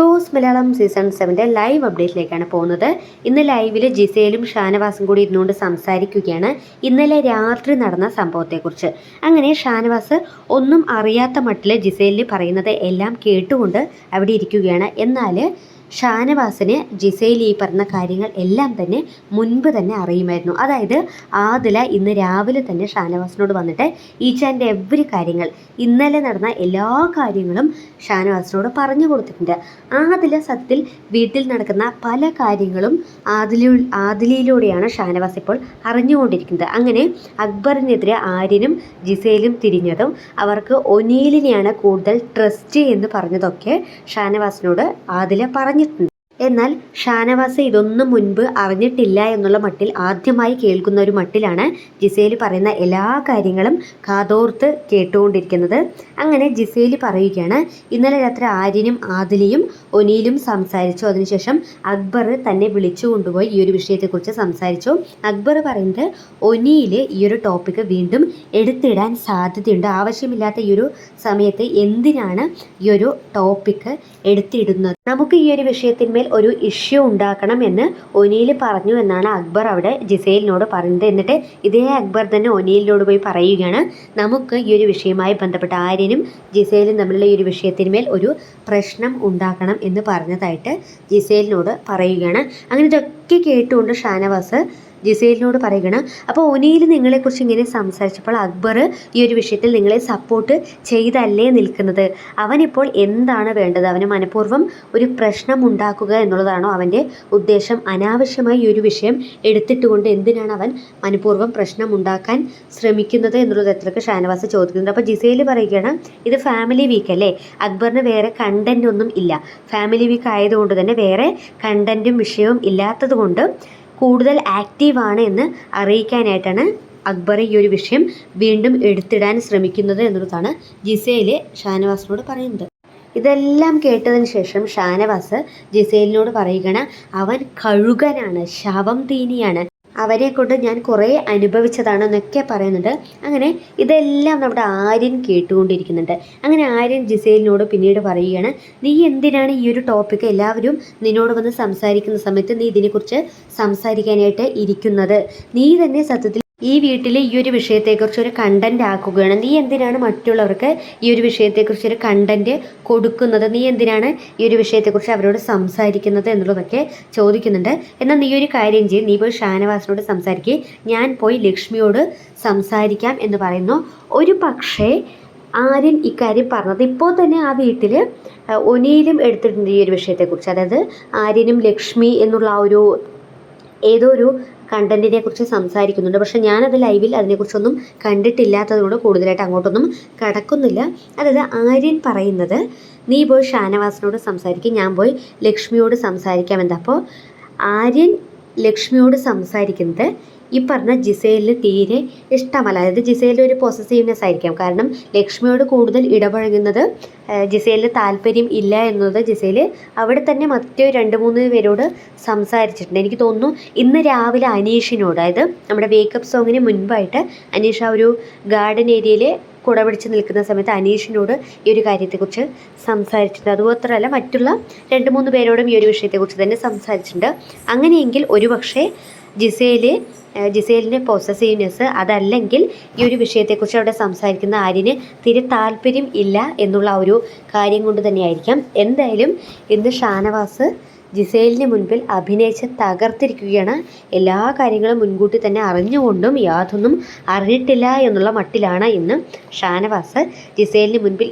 Boss Malayalam season സെവന്റെ live അപ്ഡേറ്റിലേക്കാണ് പോകുന്നത്. ഇന്ന് ലൈവിൽ ജിസയിലും ഷാനവാസും കൂടി ഇരുന്നുകൊണ്ട് സംസാരിക്കുകയാണ്. ഇന്നലെ രാത്രി നടന്ന സംഭവത്തെക്കുറിച്ച്. അങ്ങനെ ഷാനവാസ് ഒന്നും അറിയാത്ത മട്ടിൽ ജിസയിൽ പറയുന്നത് എല്ലാം കേട്ടുകൊണ്ട് അവിടെ ഇരിക്കുകയാണ്. എന്നാൽ ഷാനവാസിന് ജിസയിൽ ഈ പറഞ്ഞ കാര്യങ്ങൾ എല്ലാം തന്നെ മുൻപ് തന്നെ അറിയുമായിരുന്നു. അതായത് ആദില ഇന്ന് രാവിലെ തന്നെ ഷാനവാസിനോട് വന്നിട്ട് ഈച്ചാന്റെ എവറി കാര്യങ്ങൾ ഇന്നലെ നടന്ന എല്ലാ കാര്യങ്ങളും ഷാനവാസിനോട് പറഞ്ഞു കൊടുത്തിട്ടുണ്ട്. ആദില സത്യത്തിൽ വീട്ടിൽ നടക്കുന്ന പല കാര്യങ്ങളും ആദിലു ആദിലയിലൂടെയാണ് ഷാനവാസ് ഇപ്പോൾ അറിഞ്ഞുകൊണ്ടിരിക്കുന്നത്. അങ്ങനെ അക്ബറിനെതിരെ ആര്യനും ജിസയിലും തിരിഞ്ഞതും അവർക്ക് ഒനീലിനെയാണ് കൂടുതൽ ട്രസ്റ്റ് എന്ന് പറഞ്ഞതൊക്കെ ഷാനവാസിനോട് ആദില магнітне എന്നാൽ ഷാനവാസ ഇതൊന്നും മുൻപ് അറിഞ്ഞിട്ടില്ല എന്നുള്ള മട്ടിൽ ആദ്യമായി കേൾക്കുന്ന ഒരു മട്ടിലാണ് ജിസേൽ പറയുന്ന എല്ലാ കാര്യങ്ങളും കാതോർത്ത് കേട്ടുകൊണ്ടിരിക്കുന്നത്. അങ്ങനെ ജിസേൽ പറയുകയാണ് ഇന്നലെ രാത്രി ആര്യനും ആദിലയും ഒനിയിലും സംസാരിച്ചു. അതിനുശേഷം അക്ബർ തന്നെ വിളിച്ചു കൊണ്ടുപോയി ഈ ഒരു വിഷയത്തെക്കുറിച്ച് സംസാരിച്ചു. അക്ബർ പറയുന്നത് ഒനിയിൽ ഈ ഒരു ടോപ്പിക്ക് വീണ്ടും എടുത്തിടാൻ സാധ്യതയുണ്ട്. ആവശ്യമില്ലാത്ത ഈ ഒരു സമയത്ത് എന്തിനാണ് ഈ ഒരു ടോപ്പിക്ക് എടുത്തിടുന്നത്? നമുക്ക് ഈ ഒരു വിഷയത്തിന്മേൽ ഒരു ഇഷ്യൂ ഉണ്ടാക്കണം എന്ന് ഒനിയിൽ പറഞ്ഞു എന്നാണ് അക്ബർ അവിടെ ജിസൈലിനോട് പറയുന്നത്. എന്നിട്ട് ഇതേ അക്ബർ തന്നെ ഒനിയിലിനോട് പോയി പറയുകയാണ്. നമുക്ക് ഈ ഒരു വിഷയവുമായി ബന്ധപ്പെട്ട ആര്യനും ജിസൈലും തമ്മിലുള്ള ഈ ഒരു വിഷയത്തിന്മേൽ ഒരു പ്രശ്നം ഉണ്ടാക്കണം എന്ന് പറഞ്ഞതായിട്ട് ജിസൈലിനോട് പറയുകയാണ്. അങ്ങനെ ഇതൊക്കെ കേട്ടുകൊണ്ട് ഷാനവാസ് ജിസേലിനോട് പറയുകയാണ് അപ്പോൾ ഒനിയിൽ നിങ്ങളെക്കുറിച്ച് ഇങ്ങനെ സംസാരിച്ചപ്പോൾ അക്ബർ ഈ ഒരു വിഷയത്തിൽ നിങ്ങളെ സപ്പോർട്ട് ചെയ്തല്ലേ നിൽക്കുന്നത്? അവനിപ്പോൾ എന്താണ് വേണ്ടത്? അവന് മനഃപൂർവം ഒരു പ്രശ്നം ഉണ്ടാക്കുക എന്നുള്ളതാണോ അവന്റെ ഉദ്ദേശം? അനാവശ്യമായി ഈ ഒരു വിഷയം എടുത്തിട്ടുകൊണ്ട് എന്തിനാണ് അവൻ മനഃപൂർവം പ്രശ്നം ഉണ്ടാക്കാൻ ശ്രമിക്കുന്നത് എന്നുള്ളത് എത്രയൊക്കെ ഷാനവാസ് ചോദിക്കുന്നുണ്ട്. അപ്പോൾ ജിസേൽ പറയുകയാണ് ഇത് ഫാമിലി വീക്ക് അല്ലേ? അക്ബറിന് വേറെ കണ്ടന്റ് ഒന്നും ഇല്ല. ഫാമിലി വീക്ക് ആയതുകൊണ്ട് തന്നെ വേറെ കണ്ടന്റും വിഷയവും ഇല്ലാത്തത് കൊണ്ട് കൂടുതൽ ആക്റ്റീവാണ് എന്ന് അറിയിക്കാനായിട്ടാണ് അക്ബർ ഈ ഒരു വിഷയം വീണ്ടും എടുത്തിടാൻ ശ്രമിക്കുന്നത് എന്നുള്ളതാണ് ജിസയിലെ ഷാനവാസിനോട് പറയുന്നത്. ഇതെല്ലാം കേട്ടതിന് ശേഷം ഷാനവാസ് ജിസേലിനോട് പറയുകയാണ് അവൻ കഴുകനാണ് ശവം തീനിയാണ്. അവരെ കൊണ്ട് ഞാൻ കുറേ അനുഭവിച്ചതാണ് എന്നൊക്കെ പറയുന്നുണ്ട്. അങ്ങനെ ഇതെല്ലാം നമ്മുടെ ആര്യൻ കേട്ടുകൊണ്ടിരിക്കുന്നുണ്ട്. അങ്ങനെ ആര്യൻ ജിസേലിനോട് പിന്നീട് പറയുകയാണ് നീ എന്തിനാണ് ഈ ഒരു ടോപ്പിക്ക് എല്ലാവരും നിന്നോട് വന്ന് സംസാരിക്കുന്ന സമയത്ത് നീ ഇതിനെക്കുറിച്ച് സംസാരിക്കാനായിട്ട് ഇരിക്കുന്നത്? നീ തന്നെ സത്യത്തിൽ ഈ വീട്ടിൽ ഈ ഒരു വിഷയത്തെക്കുറിച്ച് ഒരു കണ്ടന്റ് ആക്കുകയാണ്. നീ എന്തിനാണ് മറ്റുള്ളവർക്ക് ഈ ഒരു വിഷയത്തെക്കുറിച്ച് ഒരു കണ്ടന്റ് കൊടുക്കുന്നത്? നീ എന്തിനാണ് ഈ ഒരു വിഷയത്തെക്കുറിച്ച് അവരോട് സംസാരിക്കുന്നത് എന്നുള്ളതൊക്കെ ചോദിക്കുന്നുണ്ട്. എന്നാൽ നീ ഒരു കാര്യം ചെയ്യും. നീ പോയി ഷാനവാസിനോട് സംസാരിക്കുക ഞാൻ പോയി ലക്ഷ്മിയോട് സംസാരിക്കാം എന്ന് പറയുന്നു. ഒരു പക്ഷേ ആര്യൻ ഇക്കാര്യം പറഞ്ഞത് ഇപ്പോൾ തന്നെ ആ വീട്ടിൽ ഒനിയിലും എടുത്തിട്ടുണ്ട് ഈ ഒരു വിഷയത്തെക്കുറിച്ച്. അതായത് ആര്യനും ലക്ഷ്മി എന്നുള്ള ആ ഒരു ഏതോ ഒരു കണ്ടന്റിനെ കുറിച്ച് സംസാരിക്കുന്നുണ്ട്. പക്ഷെ ഞാനത് ലൈവിൽ അതിനെക്കുറിച്ചൊന്നും കണ്ടിട്ടില്ലാത്തതുകൊണ്ട് കൂടുതലായിട്ട് അങ്ങോട്ടൊന്നും കടക്കുന്നില്ല. അതായത് ആര്യൻ പറയുന്നത് നീ പോയി ഷാനവാസിനോട് സംസാരിക്കും ഞാൻ പോയി ലക്ഷ്മിയോട് സംസാരിക്കാം എന്താ അപ്പോൾ ആര്യൻ ലക്ഷ്മിയോട് സംസാരിക്കുന്നത് ഈ പറഞ്ഞ ജിസേലിന് തീരെ ഇഷ്ടമല്ല. അതായത് ജിസേലിന്റെ ഒരു പോസസീവ്നെസ് ആയിരിക്കാം. കാരണം ലക്ഷ്മിയോട് കൂടുതൽ ഇടപഴകുന്നത് ജിസേലിന് താല്പര്യം ഇല്ല എന്നത് ജിസേൽ അവിടെ തന്നെ മറ്റു രണ്ട് മൂന്ന് പേരോട് സംസാരിച്ചിട്ടുണ്ട്. എനിക്ക് തോന്നുന്നു ഇന്ന് രാവിലെ അനീഷിനോട് അതായത് നമ്മുടെ വേക്കപ്പ് സോങ്ങിന് മുൻപായിട്ട് അനീഷ് ഒരു ഗാർഡൻ ഏരിയയിൽ കുട പിടിച്ച് നിൽക്കുന്ന സമയത്ത് അനീഷിനോട് ഈ ഒരു കാര്യത്തെക്കുറിച്ച് സംസാരിച്ചിട്ടുണ്ട്. അതുമാത്രമല്ല മറ്റുള്ള രണ്ട് മൂന്ന് പേരോടും ഈ ഒരു വിഷയത്തെക്കുറിച്ച് തന്നെ സംസാരിച്ചിട്ടുണ്ട്. അങ്ങനെയെങ്കിൽ ഒരുപക്ഷെ ജിസേൽ ജിസേലിന്റെ പോസസീവ്നെസ് അതല്ലെങ്കിൽ ഈ ഒരു വിഷയത്തെക്കുറിച്ച് അവിടെ സംസാരിക്കുന്ന ആര്യന് തീരെ താല്പര്യം ഇല്ല എന്നുള്ള ഒരു കാര്യം കൊണ്ട് തന്നെയായിരിക്കാം. എന്തായാലും ഇന്ന് ഷാനവാസ് ജിസേലിന് മുൻപിൽ അഭിനയിച്ച് തകർത്തിരിക്കുകയാണ്. എല്ലാ കാര്യങ്ങളും മുൻകൂട്ടി തന്നെ അറിഞ്ഞുകൊണ്ടും യാതൊന്നും അറിഞ്ഞിട്ടില്ല എന്നുള്ള മട്ടിലാണ് ഇന്ന് ഷാനവാസ് ജിസേലിന് മുൻപിൽ